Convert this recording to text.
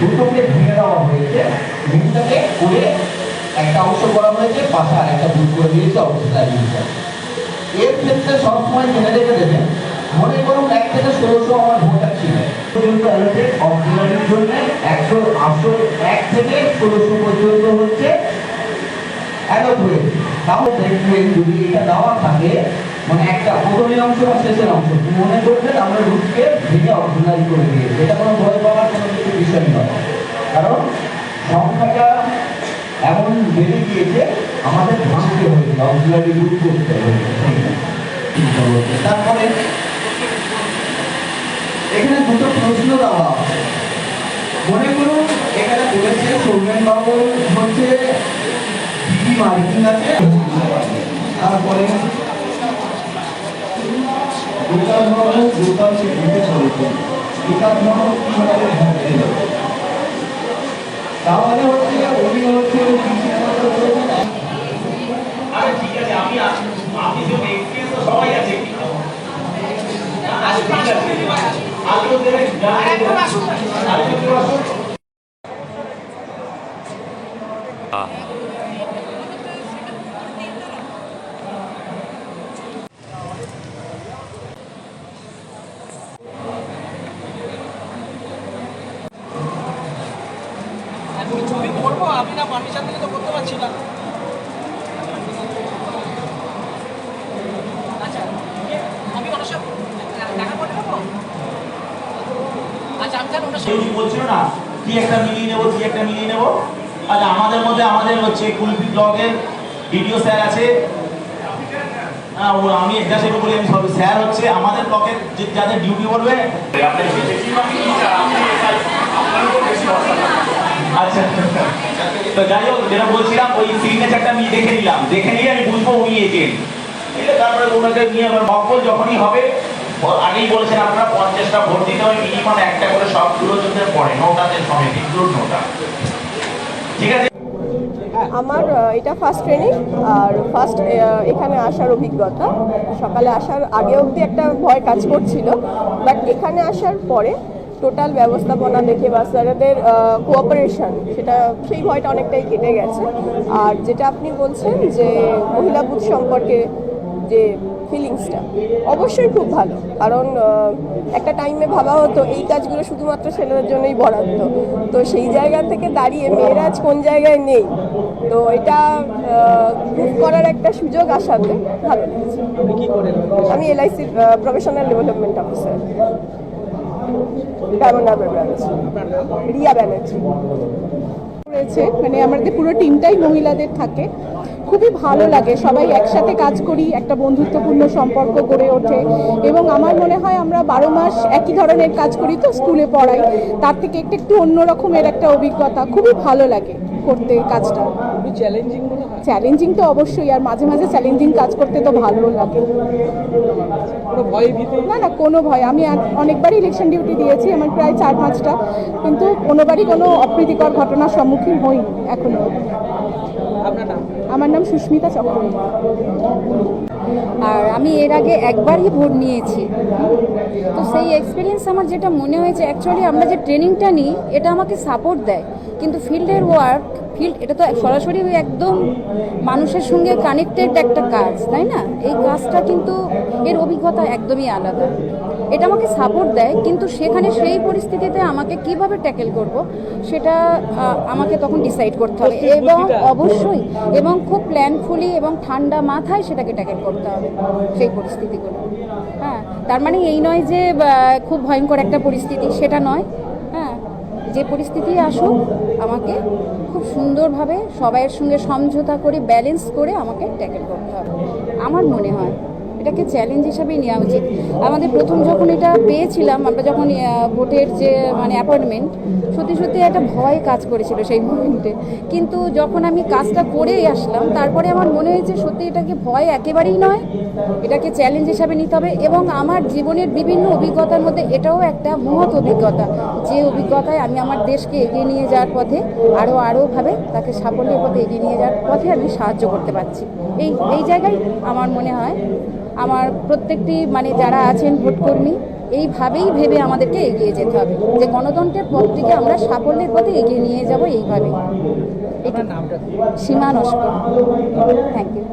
দুটোকে ভেঙে দেওয়া হয়েছে। রিংটাকে করে একটা অংশ করা হয়েছে, পাশে আর একটা ভুল করে দিয়েছে রিংটা এর ক্ষেত্রে সবসময় জেনে রেখে দেবেন, মনে করুন এক থেকে ষোলোশো আমার ভোটার ছিল। পর্যন্ত জন্য একশো, আটশো এক থেকে ষোলোশো পর্যন্ত হচ্ছে। অ্যালোট হয়েছে তাহলে যদি এটা দেওয়া থাকে মানে একটা প্রথমের অংশ বা শেষের অংশ। মনে করবেন আমরা রুটকে ভেঙে অক্সিলারি করে দিয়েছি। এটা কোনো ভয় পাওয়ার কোনো কিছু বিষয় নয়। কারণ সংখ্যাটা এমন বেড়ে গিয়েছে, আমাদের ভাঙতে হয়েছে অক্সিলারি রুট করতে হয়েছে তারপরে এখানে দুটো প্রশ্ন দেওয়া। মনে করুন, এখানে বলেছে সৌমেন বাবু হচ্ছে মার্কিং আছে। তারপরে সে দিতে চলেছে বিকাশ বাবু কীভাবে দিল তাহলে হচ্ছে উনি হচ্ছে আরে ঠিক আছে আমি আছি আপনি এক্সপিরিয়েন্স তো সবাই আছে। আচ্ছা ঠিক আছে আগে ওদের আরেকবার আসুন আরেকবার আসুন। ছবি করব? আমি না পারমিশন দিলে তো করতে পারছি না। আচ্ছা আমি ওনার সাথে দেখা করে নেব? আচ্ছা আমি তাহলে ওনার সাথে বলছিল না? কি একটা মিলিয়ে নেব কি একটা মিলিয়ে নেব? আচ্ছা আমাদের মধ্যে আমাদের হচ্ছে কুলপি ব্লগের ভিডিও স্যার আছে। হ্যাঁ, ও আমি এক্সাসেট বলি আমি সব স্যার হচ্ছে আমাদের ব্লকের যে যাদের ডিউটি করবে আচ্ছা। তো যাই হোক, যেটা বলছিলাম, ওই সিগনেচারটা আমি দেখে নিলাম। দেখে নিয়ে আমি বুঝব উনি এজেন্ট। তারপরে ওনাকে নিয়ে আমার যখনই হবে আগেই বলেছেন আপনারা পঞ্চাশটা ভোট দিতে হবে মিনিমাম একটা করে পড়ে ঠিক আছে? আমার এটা ফার্স্ট ট্রেনিং আর ফার্স্ট এখানে আসার অভিজ্ঞতা। সকালে আসার আগে অবধি একটা ভয় কাজ করছিল বাট এখানে আসার পরে টোটাল ব্যবস্থাপনা দেখে বা স্যারেদের কোঅপারেশন সেটা সেই ভয়টা অনেকটাই কেটে গেছে। আর যেটা আপনি বলছেন যে মহিলা বুথ সম্পর্কে যে ফিলিংসটা অবশ্যই খুব ভালো। কারণ একটা টাইমে ভাবা হতো, এই কাজগুলো শুধুমাত্র ছেলেদের জন্যই বরাদ্দ। তো সেই জায়গা থেকে দাঁড়িয়ে মেয়েরা আজ কোন জায়গায় নেই? তো এটা প্রুভ করার একটা সুযোগ আসাতে ভালো লাগছে। আমি LIC professional development officer branch Riya Banerjee রয়েছে মানে আমাদের পুরো টিমটাই মহিলাদের থাকে। খুবই ভালো লাগে, সবাই একসাথে কাজ করি, একটা বন্ধুত্বপূর্ণ সম্পর্ক গড়ে ওঠে। এবং আমার মনে হয় আমরা বারো মাস একই ধরনের কাজ করি, তো স্কুলে পড়াই। তার থেকে একটু একটু অন্যরকমের একটা অভিজ্ঞতা, খুবই ভালো লাগে। করতে কাজটা? চ্যালেঞ্জিং চ্যালেঞ্জিং তো অবশ্যই আর মাঝে মাঝে চ্যালেঞ্জিং কাজ করতে তো ভালো লাগে। না না কোনো ভয়। আমি অনেকবারই ইলেকশন ডিউটি দিয়েছি আমার প্রায় চার পাঁচটা। কিন্তু কোনোবারই কোনো অপ্রীতিকর ঘটনার সম্মুখীন হই এখনও। আপনার নাম আমার নাম সুস্মিতা চক্রবর্তী। আর আমি এর আগে একবারই ভোট নিয়েছি। তো সেই এক্সপিরিয়েন্স আমার যেটা মনে হয়েছে অ্যাকচুয়ালি আমরা যে ট্রেনিংটা নিই, এটা আমাকে সাপোর্ট দেয়। কিন্তু ফিল্ডের ওয়ার্ক ফিল্ড এটা তো সরাসরি একদম মানুষের সঙ্গে কানেক্টেড একটা কাজ, তাই না? এই কাজটা কিন্তু এর অভিজ্ঞতা একদমই আলাদা। এটা আমাকে সাপোর্ট দেয় কিন্তু সেখানে সেই পরিস্থিতিতে আমাকে কীভাবে ট্যাকেল করব সেটা আমাকে তখন ডিসাইড করতে হবে। এবং অবশ্যই এবং খুব প্ল্যানফুলি এবং ঠান্ডা মাথায় সেটাকে ট্যাকেল করতে হবে সেই পরিস্থিতিগুলো। হ্যাঁ তার মানে এই নয় যে খুব ভয়ঙ্কর একটা পরিস্থিতি সেটা নয়। হ্যাঁ যে পরিস্থিতি আসুক আমাকে খুব সুন্দরভাবে সবাইয়ের সঙ্গে সমঝোতা করে ব্যালেন্স করে আমাকে ট্যাকেল করতে হবে। আমার মনে হয়। এটাকে চ্যালেঞ্জ হিসাবেই নেওয়া উচিত। আমাদের প্রথম যখন এটা পেয়েছিলাম, আমরা যখন ভোটের যে মানে অ্যাপয়েন্টমেন্ট সত্যি সত্যি একটা ভয় কাজ করেছিল সেই মুমেন্টে কিন্তু যখন আমি কাজটা করেই আসলাম, তারপরে আমার মনে হয়েছে সত্যি এটাকে ভয় একেবারেই নয়। এটাকে চ্যালেঞ্জ হিসাবে নিতে হবে এবং আমার জীবনের বিভিন্ন অভিজ্ঞতার মধ্যে এটাও একটা মহৎ অভিজ্ঞতা। যে অভিজ্ঞতায় আমি আমার দেশকে এগিয়ে নিয়ে যাওয়ার পথে আরও আরোভাবে তাকে সাফল্যের পথে এগিয়ে নিয়ে যাওয়ার পথে আমি সাহায্য করতে পারছি। এই এই জায়গায় আমার মনে হয় আমার প্রত্যেকটি মানে যারা আছেন ভোটকর্মী এইভাবেই ভেবে আমাদেরকে এগিয়ে যেতে হবে। যে গণতন্ত্রের পথটিকে আমরা সাফল্যের পথে এগিয়ে নিয়ে যাব এইভাবে। সীমা নস্কর। Thank you